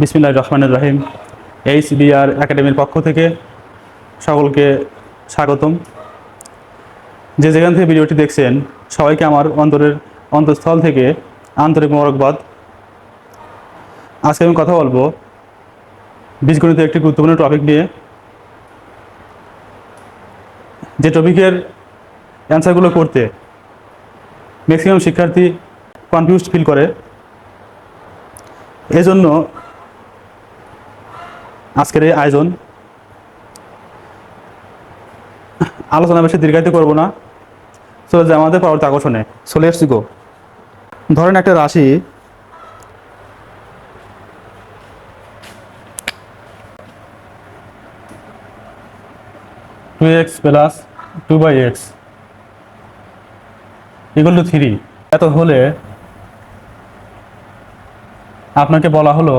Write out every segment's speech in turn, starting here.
বিসমিল্লাহ রহমানুর রহিম H BR একাডেমির পক্ষ থেকে সকলকে স্বাগতম। যে যেখান থেকে ভিডিওটি দেখছেন, সবাইকে আমার অন্তরের অন্তঃস্থল থেকে আন্তরিক মোবারকবাদ। আজকে আমি কথা বলব বীজগণিতের একটি গুরুত্বপূর্ণ টপিক নিয়ে। যে টপিকের অ্যান্সারগুলো করতে ম্যাক্সিমাম শিক্ষার্থী কনফিউজড ফিল করে। এজন্য আজকের এই আয়োজন আলোচনা বেশি দীর্ঘায়িত করব না। চলে যায় আমাদের পরবর্তী আকর্ষণে। চলে এসছি গো ধরেন একটা রাশি two X plus two by X equal to three এত হলে আপনাকে বলা হলো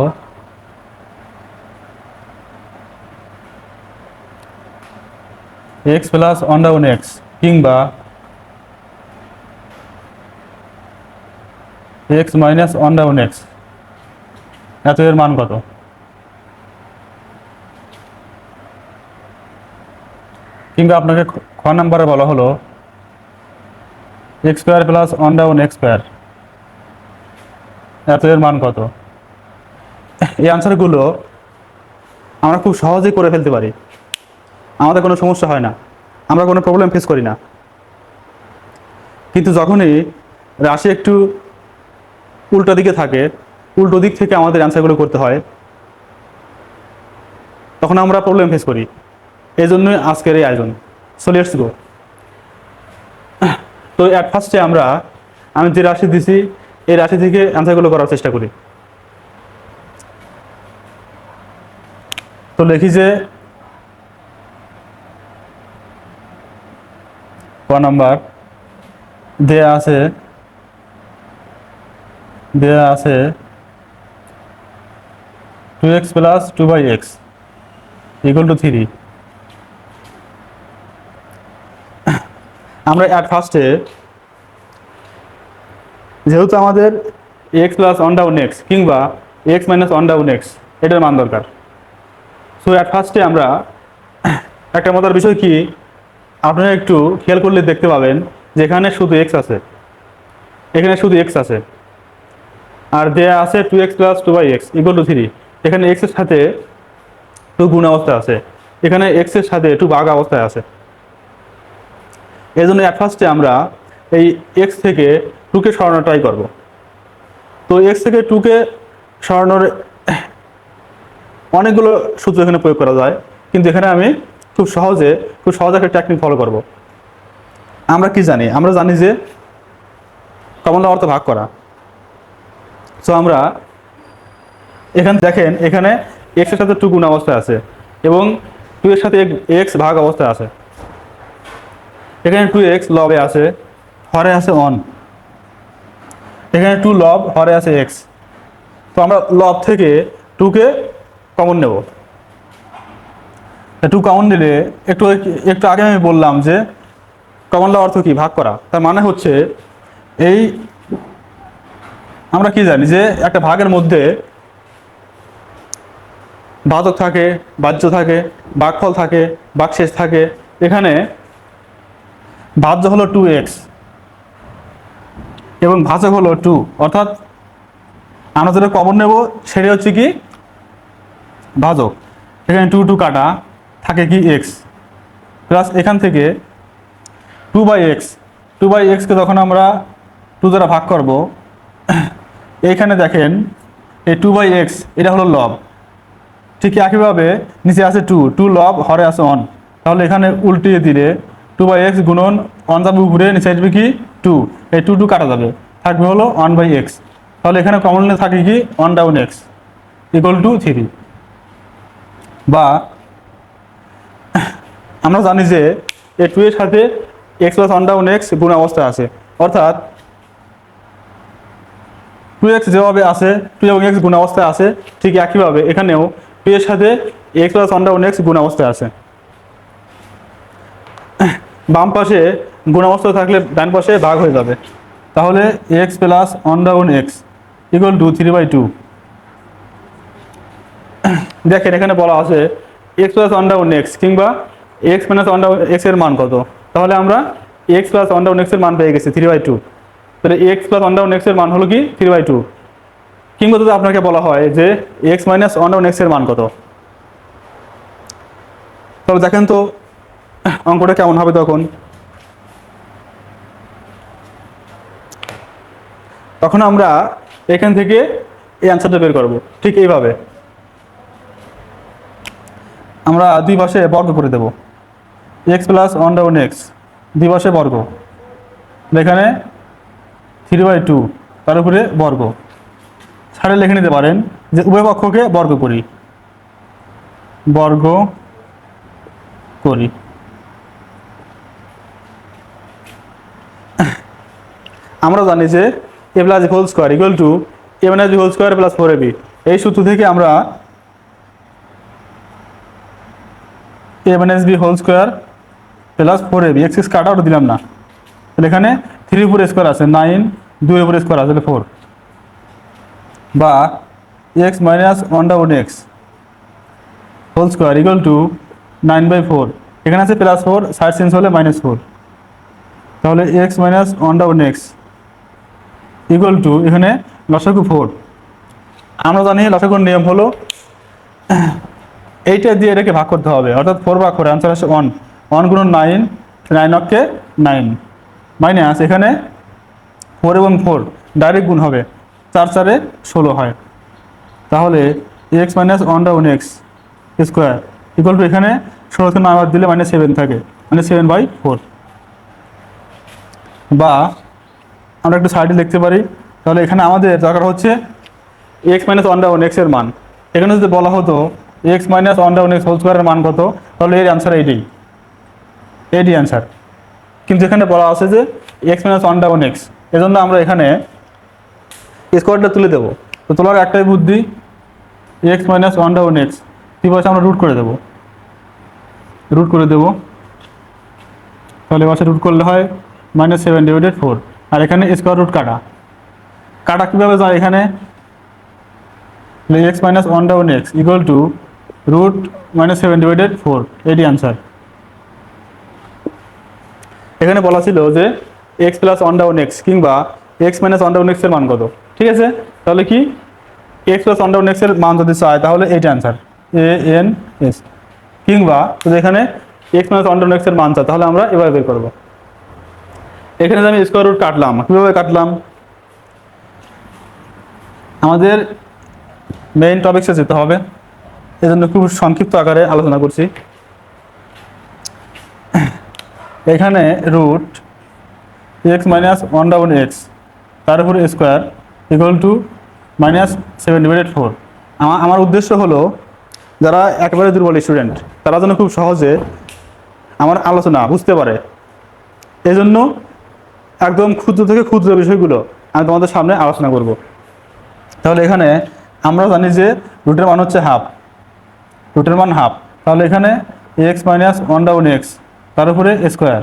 X plus one down X কিংবা X minus one down X এত এর মান কত? কিংবা আপনাকে খ- নাম্বারে বলা হলো X square plus one down X square এত এর মান কত? এই আনসারগুলো আমরা খুব সহজেই করে ফেলতে পারি। আমাদের কোনো সমস্যা হয় না। আমরা কোনো প্রবলেম ফেস করি না। কিন্তু যখনই রাশি একটু উল্টো দিকে থাকে, উল্টো দিক থেকে আমাদের অ্যান্সারগুলো করতে হয়, তখন আমরা প্রবলেম ফেস করি। এই জন্যই আজকের এই আয়োজন। চলে এসছি গো। তো অ্যাট ফার্স্টে আমরা, আমি যে রাশি দিছি, এই রাশি থেকে অ্যান্সারগুলো করার চেষ্টা করি। তো লিখি যে ক নাম্বার? দেয়া আছে দেয়া আছে two X plus two by X equal to three আমরা অ্যাট ফার্স্টে যেহেতু আমাদের X plus one down X কিংবা X minus one down X এটার মান দরকার। সো অ্যাট ফার্স্টে আমরা একটা মজার বিষয় কি? আপনারা একটু খেয়াল করলে দেখতে পাবেন যে এখানে শুধু এক্স আছে। এখানে শুধু এক্স আছে। আর দেয়া আছে two X plus two by X equal to three এখানে এক্সের সাথে টু গুণ অবস্থায় আছে। এখানে এক্সের সাথে টু বাঘ অবস্থায় আছে। এই জন্য অ্যাট ফার্স্টে আমরা এই এক্স থেকে টুকে সরানোর ট্রাই করব। তো এক্স থেকে টুকে সরানোর অনেকগুলো সূত্র এখানে প্রয়োগ করা যায়। কিন্তু এখানে আমি খুব সহজে, খুব সহজ একটা টেকনিক ফলো করব। আমরা কি জানি? আমরা জানি যে কমন অর্থ ভাগ করা। সো আমরা এখানে, দেখেন, এখানে এক্সের সাথে টু গুণ অবস্থায় আছে এবং টু এর সাথে এক্স ভাগ অবস্থায় আছে। এখানে টু এক্স লবে আছে, হরে আছে অন এখানে টু লব হরে আছে এক্স তো আমরা লব থেকে টুকে কমন নেব। টু কমন দিলে একটু একটু আগে আমি বললাম যে কমন লওয়ার অর্থ কি? ভাগ করা। তার মানে হচ্ছে এই আমরা কি জানি যে একটা ভাগের মধ্যে বাদক থাকে, বাহ্য থাকে বাঘফল থাকে, বাকশেষ থাকে। এখানে ভাজ্য হলো টু এক্স এবং ভাজক হলো টু অর্থাৎ আমরা যেটা কমন নেব সেটা হচ্ছে কি? ভাজক। এখানে টু টু কাটা। থাকে কি এক্স প্লাস এখান থেকে two by X two by এক্সকে যখন আমরা টু দ্বারা ভাগ করব, এইখানে দেখেন এই টু বাই এক্স এটা হলো লব ঠিক একইভাবে নিচে আছে টু টু লব হরে আছে অন তাহলে এখানে উল্টিয়ে দিলে টু বাই এক্স গুণন ওয়ান যাবে উপরে, নিচে আসবে কি টু এই টু টু কাটা যাবে। থাকবে হলো ওয়ান বাই এক্স তাহলে এখানে কমনলি থাকে কি one down X equal to three বা আমরা জানি যে এ টু এর সাথে X plus one down X গুণ অবস্থায় আছে। অর্থাৎ টু এক্স যেভাবে আছে টু এবং এক্স গুণ অবস্থায় আছে, ঠিক একইভাবে এখানেও টু এর সাথে X plus one down X গুণ অবস্থায় আছে। বাম পাশে গুণ অবস্থায় থাকলে ডান পাশে ভাগ হয়ে যাবে। তাহলে X plus one down X equal to three by two দেখেন, এখানে বলা আছে X plus one down X কিংবা এক্স মাইনাস ওয়ান ডাউন এক্সের মান কত? তাহলে আমরা এক্স প্লাস ওয়ান ডাউন এক্সের মান পেয়ে গেছি থ্রি বাই টু তাহলে এক্স প্লাস ওয়ান ডাউন এক্সের মান হলো কি? থ্রি বাই টু কিংবা যদি আপনাকে বলা হয় যে এক্স মাইনাস ওয়ান ডাউন এক্সের মান কত? তবে দেখেন তো, অঙ্কটা কেমন হবে তখন? তখন আমরা এখান থেকে এই অ্যান্সারটা বের করব। ঠিক এইভাবে। আমরা দুই পাশে বর্গ করে দেব। X plus one down X দুই পাশে বর্গ। এখানে থ্রি বাই টু তার উপরে বর্গ। ছাড়ে লিখে নিতে পারেন যে উভয় পক্ষকে বর্গ করি। বর্গ করি। আমরা জানি যে A plus whole square equal to A minus whole square plus four এই সূত্র থেকে আমরা A minus B whole square plus four A B X X cut out দিলাম না। তাহলে এখানে থ্রি উপর স্কোয়ার আছে নাইন দুই উপর স্কোয়ার আছে ফোর বা X minus one down X whole square equal to nine by four এখানে আছে প্লাস ফোর সাইড চেঞ্জ হলে মাইনাস ফোর তাহলে X minus one down X equal to এখানে লসাগু ফোর আমরা জানি লসাগুর নিয়ম হলো এইটা দিয়ে এটাকে ভাগ করতে হবে। অর্থাৎ ফোর ভাগ করে আনসার আসে ওয়ান ওয়ান গুণ নাইন নাইন অক্ষে নাইন মাইনাস এখানে ফোর এবং ফোর ডাইরেক্ট গুণ হবে। চার চারে ষোলো হয়। তাহলে X minus one down X square equal to এখানে ষোলো নয় বাদ দিলে মাইনাস সেভেন থাকে। মানে সেভেন বাই ফোর বা আমরা একটু সাইডে লিখতে পারি। তাহলে এখানে আমাদের দরকার হচ্ছে এক্স মাইনাস ওয়ান ডাউন এক্সের মান। এখানে যদি বলা হতো X minus one down X whole স্কোয়ারের মান কত? তাহলে এর অ্যান্সার এইটাই এটি অ্যান্সার কিন্তু এখানে বলা আছে যে X minus one down X এজন্য আমরা এখানে স্কোয়ারটা তুলে দেবো। তো তোলার একটাই বুদ্ধি X minus one down X কী বলছে? আমরা রুট করে দেবো। রুট করে দেবো। তাহলে এবার রুট করলে হয় মাইনাস সেভেন ডিভাইডেড ফোর আর এখানে স্কোয়ার রুট কাটা। কাটা কীভাবে যায় এখানে? X minus one down X equal to root minus seven divided four এটি অ্যান্সার এখানে বলা ছিল যে X plus one down X কিংবা এক্স মাইনাস ওয়ান ডাউন এক্সের মান কত? ঠিক আছে? তাহলে কি? এক্স প্লাস ওয়ান ডাউন এক্সের মান যদি চায়, তাহলে এইটা অ্যান্সার এ এন এস কিংবা যদি এখানে এক্স মাইনাস ওয়ান ডাউন এক্সের মান চায়, তাহলে আমরা এভাবে বের করব। এখানে আমি স্কোয়ার রুট কাটলাম, কীভাবে কাটলাম? আমাদের মেইন টপিক্সে যেতে হবে। এজন্য খুব সংক্ষিপ্ত আকারে আলোচনা করছি। এখানে root X minus one double X তার উপর square equal to minus seven divided four আমার আমার উদ্দেশ্য হলো, যারা একেবারে দুর্বল স্টুডেন্ট তারা যেন খুব সহজে আমার আলোচনা বুঝতে পারে। এজন্য একদম ক্ষুদ্র থেকে ক্ষুদ্র বিষয়গুলো আমি তোমাদের সামনে আলোচনা করব। তাহলে এখানে আমরা জানি যে রুটের মান হচ্ছে হাফ রুটের মান হাফ। তাহলে এখানে X minus one down X তার উপরে স্কোয়ার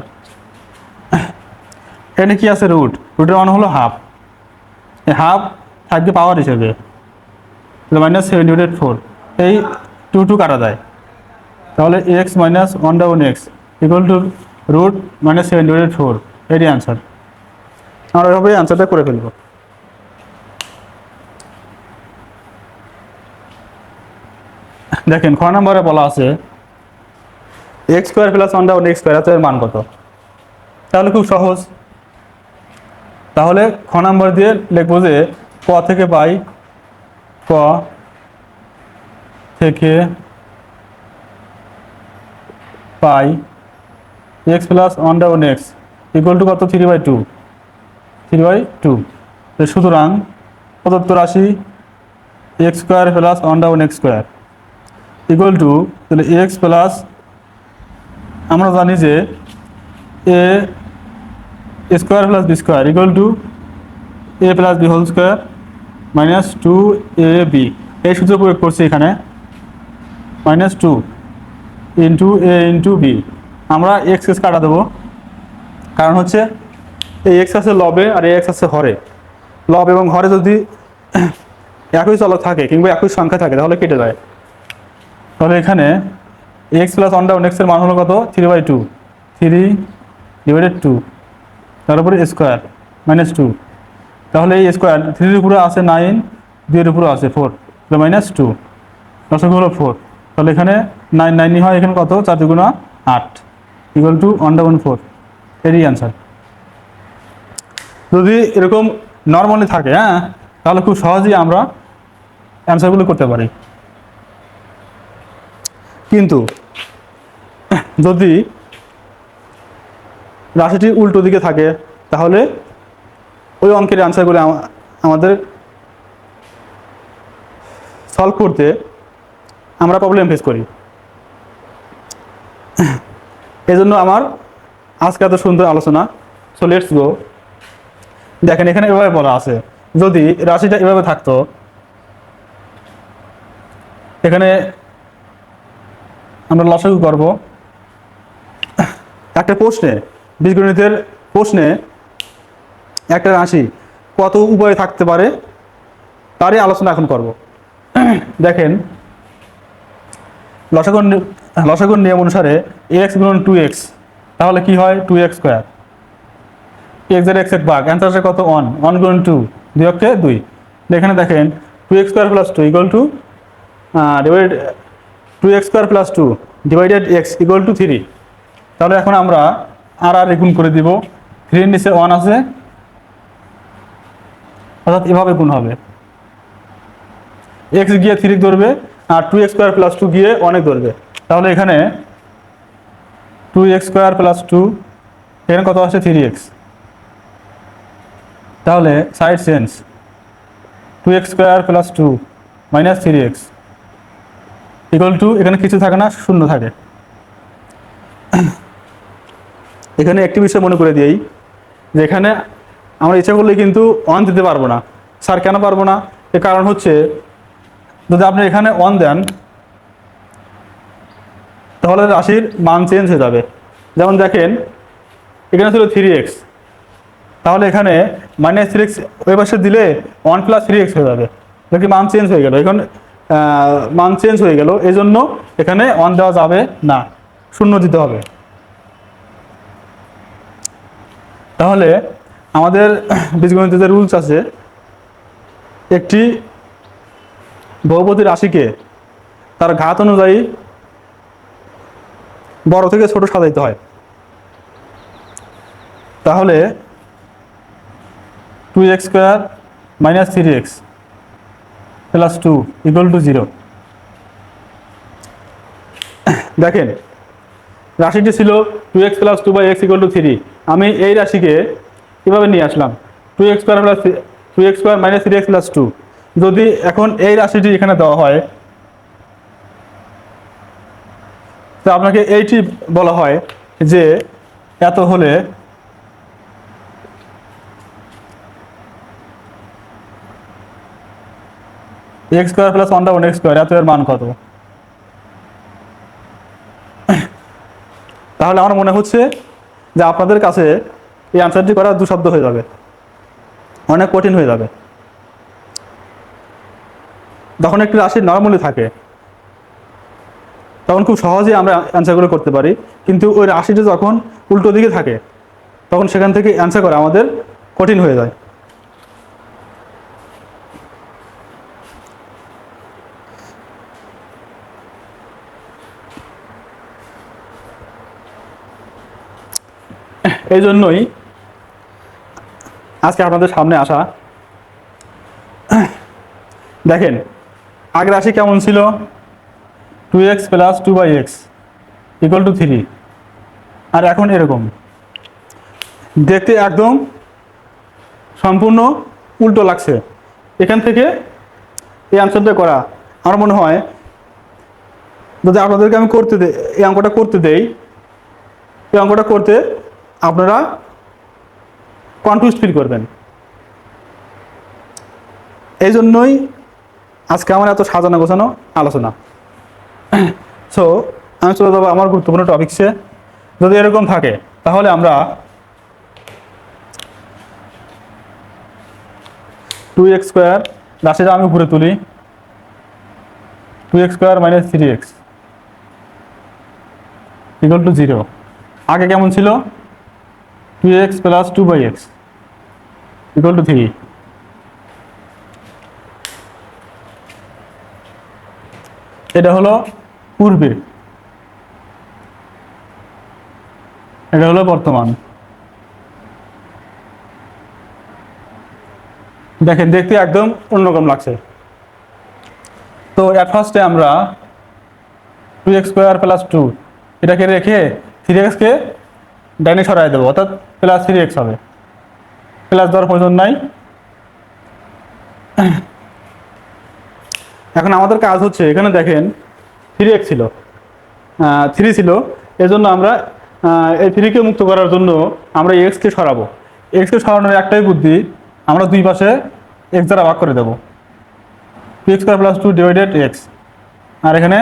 এখানে কি আছে রুট রুটের মান হলো হাফ এই হাফ থাকবে পাওয়ার হিসেবে। মাইনাস সেভেন ডিভাইডেড ফোর এই টু টু কাটা যায়। তাহলে X minus one down X equal to root minus seven divided four এটি অ্যান্সার আমরা এভাবে অ্যান্সারটা করে ফেলব। দেখেন, খ নম্বরে বলা আছে X square plus one down X square এর মান কত? তাহলে খুব সহজ। তাহলে খ নম্বর দিয়ে লিখব যে, ক থেকে পাই ক থেকে পাই X plus one down X equal to কত? Three by two three by two সুতরাং প্রদত্ত রাশি X square plus one down X square equal to তাহলে এক্স প্লাস আমরা জানি যে A square plus B square equal to A plus B whole square minus two A B এই সূত্র প্রয়োগ করছি এখানে। Minus two into A into B আমরা এক্স এক্স কাটা দেবো। কারণ হচ্ছে এই এক্স আছে লবে আর এই এক্স আছে হরে। লব এবং হরে যদি একই চলক থাকে কিংবা একই সংখ্যা থাকে, তাহলে কেটে যায়। তাহলে এখানে এক্স প্লাস ওয়ান ডাউন এক্সের মান হলো কত? Three by two three divided two তার উপরে স্কোয়ার মাইনাস টু তাহলে এই স্কোয়ার থ্রির উপরে আছে নাইন দুইয়ের উপরে আছে ফোর তাহলে মাইনাস টু দশক হলো ফোর তাহলে এখানে নাইন নাইনই হয়, এখানে কত? চার দুগুণা আট equal to one double four এরই অ্যান্সার যদি এরকম নর্মালি থাকে হ্যাঁ তাহলে খুব সহজেই আমরা অ্যান্সারগুলো করতে পারি। কিন্তু যদি রাশিটি উল্টো দিকে থাকে, তাহলে ওই অঙ্কের অ্যান্সারগুলো আমাদের সলভ করতে আমরা প্রবলেম ফেস করি। এজন্য আমার আজকে এত সুন্দর আলোচনা। সো লেটস গো দেখেন, এখানে এভাবে বলা আছে, যদি রাশিটা এভাবে থাকতো, এখানে আমরা লসাগু করব। একটা প্রশ্নে, বীজগণিতের প্রশ্নে একটা রাশি কত উপায়ে থাকতে পারে, তারই আলোচনা এখন করব। দেখেন লসাগুর নি- লসাগুর নিয়ম অনুসারে এক্স গুণন টু এক্স তাহলে কি হয়? টু এক্স স্কোয়ার এক্সের এক্স এক ভাগ অ্যান্সার আসে কত? ওয়ান ওয়ান গুণন টু দুই অক্ষে দুই। এখানে দেখেন two X square plus two equal to divide two X square plus two divided X equal to three তাহলে এখন আমরা আর আর গুণ করে দিব। থ্রির নিচে ওয়ান আছে। অর্থাৎ এভাবে গুণ হবে। এক্স গিয়ে থ্রি ধরবে আর two X square plus two গিয়ে অনেক ধরবে। তাহলে এখানে two X square plus two এখানে কত আসছে? থ্রি এক্স তাহলে side sense two X square plus two minus three X equal to এখানে কিছু থাকে না, শূন্য থাকে। এখানে একটি বিষয় মনে করে দিই যে এখানে আমরা ইচ্ছা করলে কিন্তু অন দিতে পারব না। স্যার কেন পারব না? এর কারণ হচ্ছে, যদি আপনি এখানে অন দেন, তাহলে রাশির মান চেঞ্জ হয়ে যাবে। যেমন দেখেন, এখানে ছিল থ্রি এক্স তাহলে এখানে মাইনাস থ্রি এক্স ওই পাশে দিলে ওয়ান প্লাস থ্রি এক্স হয়ে যাবে। দেখি মান চেঞ্জ হয়ে গেল। এখন মান চেঞ্জ হয়ে গেল। এই জন্য এখানে অন দেওয়া যাবে না। শূন্য দিতে হবে। তাহলে আমাদের বীজগণিতের যে রুলস আছে। একটি বহুপতি রাশিকে তার ঘাত অনুযায়ী বড় থেকে ছোট সাজাইতে হয়। তাহলে two X square minus three X plus two equal to zero দেখেন, রাশিটি ছিল two X plus two by X equal to three আমি এই রাশিকে কীভাবে নিয়ে আসলাম? Two X square plus two X square minus three X plus two যদি এখন এই রাশিটি এখানে দেওয়া হয়, তো আপনাকে এইটি বলা হয় যে, এত হলে X square plus one double X square এত মান কত? তাহলে আমার মনে হচ্ছে যে আপনাদের কাছে এই অ্যান্সারটি করা দুশব্দ হয়ে যাবে। অনেক কঠিন হয়ে যাবে। যখন একটি রাশি নর্মালি থাকে, তখন খুব সহজেই আমরা অ্যান্সারগুলো করতে পারি। কিন্তু ওই রাশিটি যখন উল্টো দিকে থাকে, তখন সেখান থেকে অ্যান্সার করা আমাদের কঠিন হয়ে যায়। এই জন্যই আজকে আপনাদের সামনে আসা। দেখেন, আগের রাশি কেমন ছিল? Two X plus two by X equal to three আর এখন এরকম। দেখতে একদম সম্পূর্ণ উল্টো লাগছে। এখান থেকে এই অ্যান্সারটা করা। আমার মনে হয়, যদি আপনাদেরকে আমি করতে দেই এই অঙ্কটা করতে দেই, এই অঙ্কটা করতে আপনারা কনফিউজ ফিল করবেন। এই জন্যই আজকে আমার এত সাজানো গোছানো আলোচনা। সো আমি চলে যাব আমার গুরুত্বপূর্ণ টপিকসে যদি এরকম থাকে, তাহলে আমরা টু এক্স স্কোয়ার রাশিটা আমি উপরে তুলি। Two X square minus three X equal to zero আগে কেমন ছিল? Two X plus two by X equal to three এটা হলো পূর্বে। এটা হলো বর্তমান। দেখেন, দেখতে একদম অন্যরকম লাগছে। তো অ্যাট ফার্স্টে আমরা two X square plus two এটাকে রেখে থ্রি এক্সকে ডাইনে সরাই দেবো, অর্থাৎ প্লাস থ্রি এক্স হবে। প্লাস দেওয়ার প্রয়োজন নাই। এখন আমাদের কাজ হচ্ছে, এখানে দেখেন থ্রি এক্স ছিল। থ্রি ছিল। এজন্য আমরা এই থ্রিকে মুক্ত করার জন্য আমরা এক্সকে সরাবো। এক্সকে সরানোর একটাই বুদ্ধি, আমরা দুই পাশে এক্স দ্বারা ভাগ করে দেবো। Two X square plus two divided X আর এখানে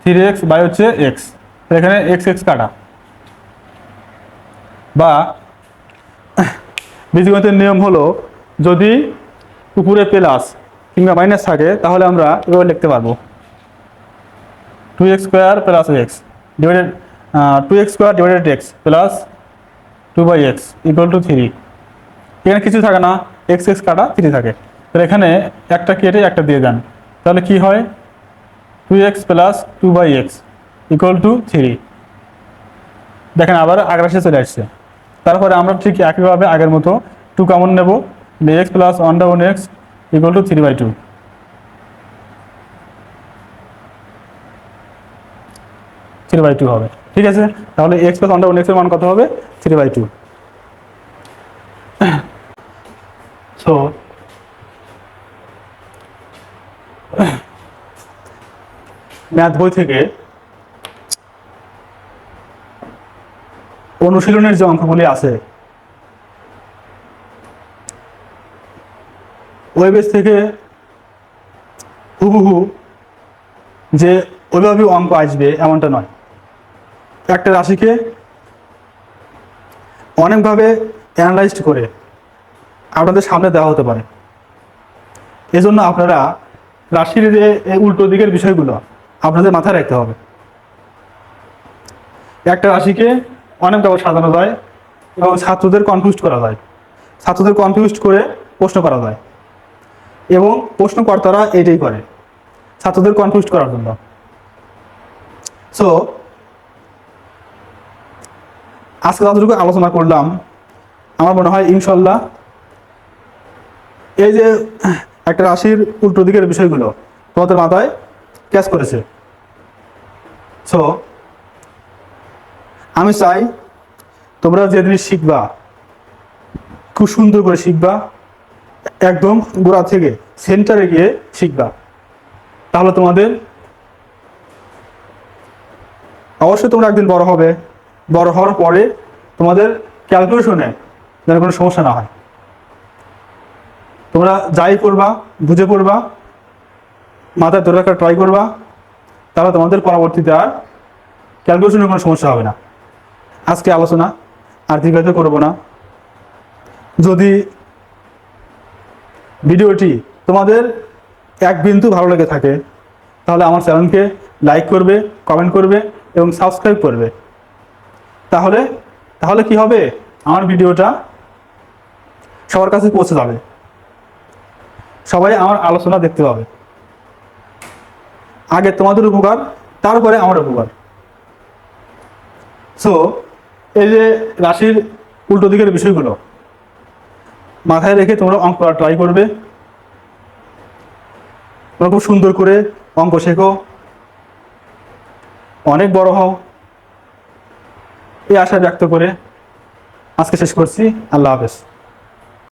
থ্রি এক্স বাই হচ্ছে এক্স এখানে এক্স এক্স কাটা। বা বীজগণিতের নিয়ম হলো যদি উপরে প্লাস কিংবা মাইনাস থাকে, তাহলে আমরা এভাবে লিখতে পারব। Two X square plus X divided two X square divided X plus two by X equal to three এখানে কিছু থাকে না এক্স এক্স কাটা থ্রি থাকে। তো এখানে একটা কেটে একটা দিয়ে দেন। তাহলে কি হয়? Two X plus two by X equal to three দেখেন আবার আগ্রাসে চলে আসছে। তারপরে আমরা ঠিক একইভাবে আগের মতো টু কমন নেব X plus one down X equal to three by two three by two হবে, ঠিক আছে? তাহলে এক্স প্লাস ওয়ান ডাউন এক্সের মান কত হবে? Three by two so math বই থেকে অনুশীলনের যে অঙ্কগুলি আছে ওয়েবেস থেকে হুবহু যে ওইভাবে অঙ্ক আসবে এমনটা নয়। একটা রাশিকে অনেকভাবে অ্যানালাইজড করে আপনাদের সামনে দেওয়া হতে পারে। এজন্য আপনারা রাশির যে উল্টো দিকের বিষয়গুলো আপনাদের মাথায় রাখতে হবে। একটা রাশিকে অনেকভাবে সাজানো যায় এবং ছাত্রদের কনফিউজ করা যায়। ছাত্রদের কনফিউজ করে প্রশ্ন করা যায় এবং প্রশ্নকর্তারা এটাই করে ছাত্রদের কনফিউজ করার জন্য। সো আজকে যতটুকু আলোচনা করলাম, আমার মনে হয় ইনশাল্লাহ এই যে একটা রাশির উল্টো দিকের বিষয়গুলো তোমাদের মাথায় ক্যাচ করেছে। সো আমি চাই তোমরা যে জিনিস শিখবা, খুব সুন্দর করে শিখবা, একদম গোড়া থেকে সেন্টারে গিয়ে শিখবা। তাহলে তোমাদের অবশ্যই তোমরা একদিন বড় হবে। বড় হওয়ার পরে তোমাদের ক্যালকুলেশনে যেন কোনো সমস্যা না হয়। তোমরা যাই করবা, বুঝে পড়বা, মাথায় ধরে রাখার ট্রাই করবা, তাহলে তোমাদের পরবর্তীতে আর ক্যালকুলেশনের কোনো সমস্যা হবে না। আজকে আলোচনা আর দীর্ঘায়িত করব না। যদি ভিডিওটি তোমাদের এক বিন্দু ভালো লেগে থাকে, তাহলে আমার চ্যানেলকে লাইক করবে, কমেন্ট করবে এবং সাবস্ক্রাইব করবে। তাহলে তাহলে কি হবে? আমার ভিডিওটা সবার কাছে পৌঁছে যাবে। সবাই আমার আলোচনা দেখতে পাবে। আগে তোমাদের উপকার, তারপরে আমার উপকার। সো এই যে রাশির উল্টো দিকের বিষয়গুলো, মাথায় রেখে তোমরা অঙ্ক করা ট্রাই করবে। তোমরা খুব সুন্দর করে অঙ্ক শেখো। অনেক বড় হও। এই আশা ব্যক্ত করে আজকে শেষ করছি। আল্লাহ হাফেজ।